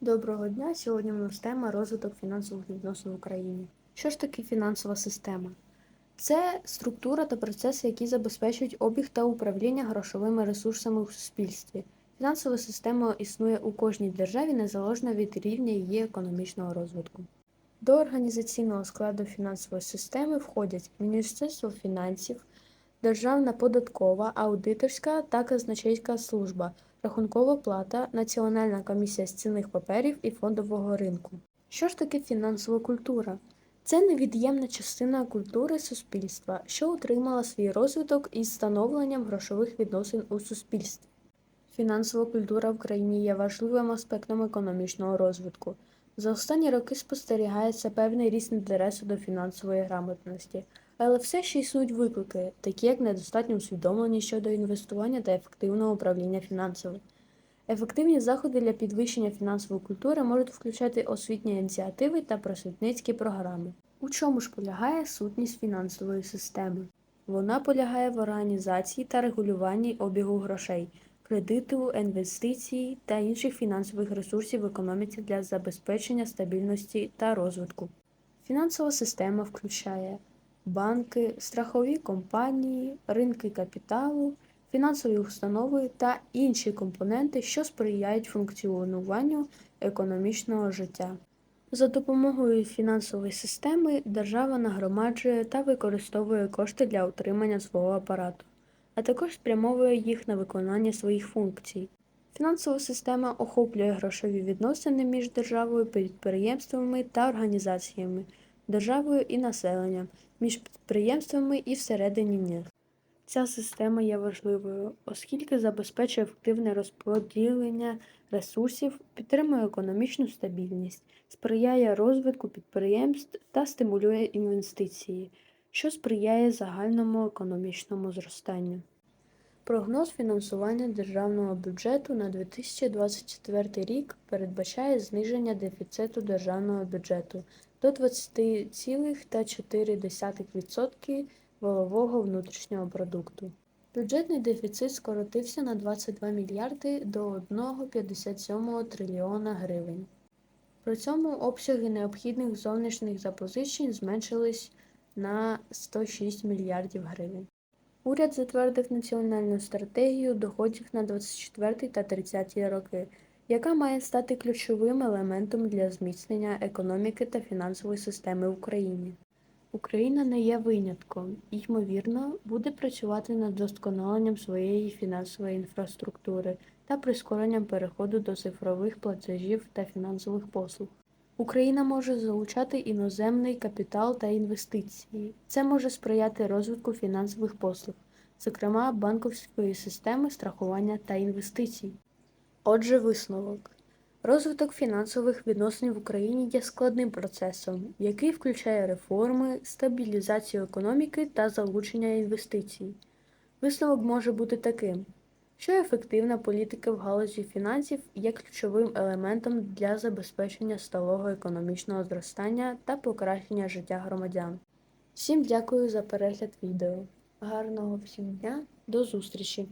Доброго дня! Сьогодні у нас тема розвиток фінансових відносин в Україні. Що ж таке фінансова система? Це структура та процеси, які забезпечують обіг та управління грошовими ресурсами у суспільстві. Фінансова система існує у кожній державі незалежно від рівня її економічного розвитку. До організаційного складу фінансової системи входять Міністерство фінансів, Державна податкова, аудиторська та казначейська служба, рахункова плата, Національна комісія з цінних паперів і фондового ринку. Що ж таке фінансова культура? Це невід'ємна частина культури суспільства, що отримала свій розвиток із становленням грошових відносин у суспільстві. Фінансова культура в країні є важливим аспектом економічного розвитку. За останні роки спостерігається певний ріст інтересу до фінансової грамотності, але все ще існують виклики, такі як недостатнє усвідомлення щодо інвестування та ефективного управління фінансами. Ефективні заходи для підвищення фінансової культури можуть включати освітні ініціативи та просвітницькі програми. У чому ж полягає сутність фінансової системи? Вона полягає в організації та регулюванні обігу грошей, кредиту, інвестицій та інших фінансових ресурсів в економіці для забезпечення стабільності та розвитку. Фінансова система включає банки, страхові компанії, ринки капіталу, фінансові установи та інші компоненти, що сприяють функціонуванню економічного життя. За допомогою фінансової системи держава нагромаджує та використовує кошти для утримання свого апарату, а також спрямовує їх на виконання своїх функцій. Фінансова система охоплює грошові відносини між державою, підприємствами та організаціями, державою і населенням, між підприємствами і всередині них. Ця система є важливою, оскільки забезпечує ефективне розподілення ресурсів, підтримує економічну стабільність, сприяє розвитку підприємств та стимулює інвестиції, що сприяє загальному економічному зростанню. Прогноз фінансування державного бюджету на 2024 рік передбачає зниження дефіциту державного бюджету до 20,4% валового внутрішнього продукту. Бюджетний дефіцит скоротився на 22 мільярди до 1,57 трильйона гривень. При цьому обсяги необхідних зовнішніх запозичень зменшились на 106 мільярдів гривень. Уряд затвердив національну стратегію доходів на 24 та 30 роки, яка має стати ключовим елементом для зміцнення економіки та фінансової системи в Україні. Україна не є винятком і, ймовірно, буде працювати над вдосконаленням своєї фінансової інфраструктури та прискоренням переходу до цифрових платежів та фінансових послуг. Україна може залучати іноземний капітал та інвестиції. Це може сприяти розвитку фінансових послуг, зокрема банківської системи страхування та інвестицій. Отже, висновок. Розвиток фінансових відносин в Україні є складним процесом, який включає реформи, стабілізацію економіки та залучення інвестицій. Висновок може бути таким, що ефективна політика в галузі фінансів є ключовим елементом для забезпечення сталого економічного зростання та покращення життя громадян. Всім дякую за перегляд відео. Гарного всім дня, до зустрічі!